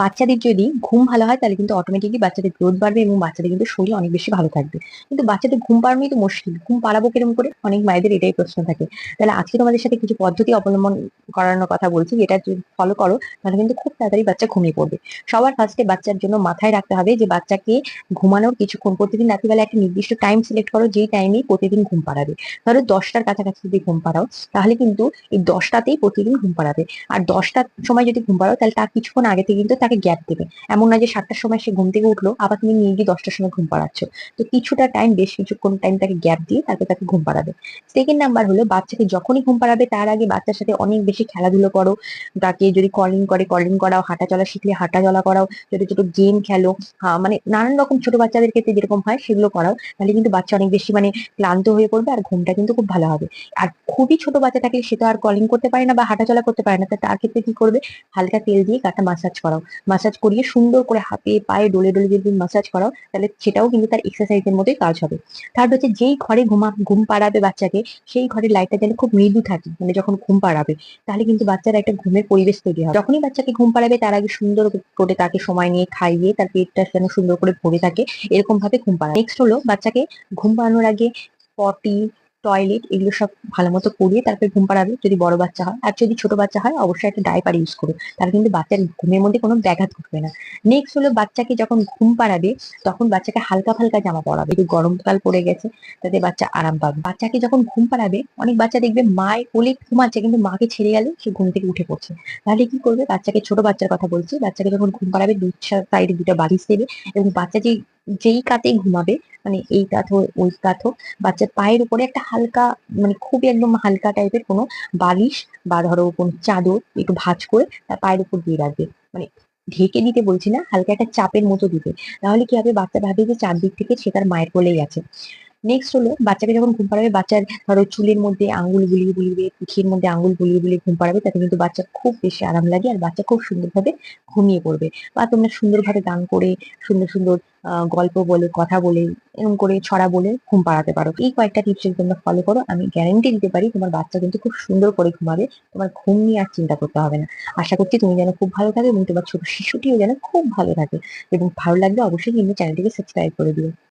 বাচ্চাদের যদি ঘুম ভালো হয়, তাহলে কিন্তু অটোমেটিকলি বাচ্চাদের গ্রোথ বাড়বে এবং বাচ্চাদের কিন্তু শরীর অনেক বেশি ভালো থাকবে। কিন্তু বাচ্চাদের ঘুম পাড়ানোই তো মুশকিল। ঘুম পাড়াবো কীরকম করে? অনেক মায়েদের এটাই প্রশ্ন থাকে। তাহলে আজকে তোমাদের সাথে কিছু পদ্ধতি অবলম্বন করানোর কথা বলছি, যেটা যদি ফলো করো, তাহলে কিন্তু খুব তাড়াতাড়ি বাচ্চা ঘুমিয়ে পড়বে। সবার ফার্স্টে বাচ্চার জন্য মাথায় রাখতে হবে যে, বাচ্চাকে ঘুমানোর কিছুক্ষণ, প্রতিদিন রাত্রিবেলা একটা নির্দিষ্ট টাইম সিলেক্ট করো, যেই টাইমেই প্রতিদিন ঘুম পাড়াবে। ধরো দশটার কাছাকাছি যদি ঘুম পাড়াও, তাহলে কিন্তু এই দশটাতেই প্রতিদিন ঘুম পাড়াবে। আর দশটার সময় যদি ঘুম পাড়াও, তাহলে তার কিছুক্ষণ আগে থেকে কিন্তু তাকে গ্যাপ দেবে। এমন না যে সাতটার সময় সে ঘুম থেকে উঠল, আবার তুমি নিয়ে গিয়ে দশটার সময় ঘুম পাড়াচ্ছ। তো কিছুটা টাইম বেশ কিছুক্ষণ টাইম তাকে গ্যাপ দিয়ে তারপর তাকে ঘুম পাড়াবে। সেকেন্ড নাম্বার হলো, বাচ্চাকে যখনই ঘুম পাড়াবে, তার আগে বাচ্চার সাথে অনেক বেশি খেলাধুলো করো। তাকে যদি কলিং করে কলিং করাও হাঁটা চলা শিখলে হাঁটা চলা করাও, ছোট ছোট গেম খেলো মানে নানান রকম ছোট বাচ্চাদের ক্ষেত্রে যেরকম হয়, সেগুলো করাও। তাহলে কিন্তু বাচ্চা অনেক বেশি মানে ক্লান্ত হয়ে পড়বে আর ঘুমটা কিন্তু খুব ভালো হবে। আর খুবই ছোট বাচ্চা থাকলে সে তো আর কলিং করতে পারে না বা হাঁটা চলা করতে পারে না তার ক্ষেত্রে কি করবে? হালকা তেল দিয়ে কাটা মাসাজ করাও। মাসাজ করিয়ে সুন্দর করে হাতে পায়ে ডলে ডলে যদি মাসাজ করাও, তাহলে সেটাও কিন্তু তার এক্সারসাইজের মতোই কাজ হবে। থার্ড হচ্ছে যেই ঘরে ঘুমা, ঘুম পাড়াবে বাচ্চাকে, সেই ঘরের লাইটটা যেন খুব মৃদু থাকে মানে যখন ঘুম পাড়াবে, তাহলে কিন্তু বাচ্চার একটা ঘুমের পরিবেশ তৈরি হয় যখনই বাচ্চাকে ঘুম পাড়াবে, তার আগে সুন্দর করে তাকে সময় নিয়ে খাইয়ে তার পেটটা যেন সুন্দর করে ভরে থাকে এরকম ভাবে ঘুম পাড়া নেক্সট হলো বাচ্চাকে ঘুম পাড়ানোর আগে পটি টয়লেট এগুলো সব ভালো মতো করিয়ে তারপরে ঘুম পাড়াবে যদি বড় বাচ্চা হয়। আর যদি ছোট বাচ্চা হয়, অবশ্যই একটা ডাইপার ইউজ করো। তাহলে কিন্তু বাচ্চার ঘুমের মধ্যে কোনো ব্যাঘাত ঘটবে না। নেক্সট হলো বাচ্চাকে যখন ঘুম পাড়াবে, তখন বাচ্চাকে হালকা ফালকা জামা পরাবে। একটু গরমকাল পড়ে গেছে, তাতে বাচ্চা আরাম পাবে। বাচ্চাকে যখন ঘুম পাড়াবে, অনেক বাচ্চা দেখবে মায়ের কোলে ঘুমাচ্ছে, কিন্তু মাকে ছেড়ে গেলে সে ঘুম থেকে উঠে পড়ছে। তাহলে কি করবে? বাচ্চাকে ছোট বাচ্চার কথা বলছি। বাচ্চাকে যখন ঘুম পাড়াবে দু সাইডে দুটো বালিশ দেবে এবং বাচ্চা যে যেই কাতে ঘুমাবে মানে এই কাত হোক, ওই কাত হোক, বাচ্চার পায়ের উপরে একটা হালকা মানে খুব একদম হালকা টাইপের কোনো বালিশ বা ধরো কোনো চাদর একটু ভাঁজ করে তার পায়ের উপর দিয়ে রাখবে। মানে ঢেকে দিতে বলছি না, হালকা একটা চাপের মতো দিতে। তাহলে কি হবে? বাচ্চা ভাবে যে চারদিক থেকে সে তার মায়ের কোলেই আছে। নেক্সট হলো বাচ্চাকে যখন ঘুম পাড়াবে, বাচ্চার ধরো চুলের মধ্যে আঙ্গুল বুলিয়ে বুলিয়ে পিঠের মধ্যে আঙ্গুল বুলিয়ে বুলিয়ে ঘুম পাড়াবে, তাতে কিন্তু বাচ্চা খুব বেশি আরাম লাগে আর বাচ্চা খুব সুন্দরভাবে ঘুমিয়ে পড়বে। বা তোমরা সুন্দরভাবে গান করে, সুন্দর সুন্দর গল্প বলে, কথা বলে এরকম করে ছড়া বলে ঘুম পাড়াতে পারো। এই কয়েকটা টিপস যদি তোমরা ফলো করো, আমি গ্যারেন্টি দিতে পারি তোমার বাচ্চা কিন্তু খুব সুন্দর করে ঘুমাবে, তোমার ঘুম নিয়ে আর চিন্তা করতে হবে না। আশা করছি তুমি যেন খুব ভালো থাকে এবং তোমার ছোট শিশুটিও যেন খুব ভালো থাকে। এবং ভালো লাগলে অবশ্যই কিন্তু চ্যানেলটিকে সাবস্ক্রাইব করে দিও।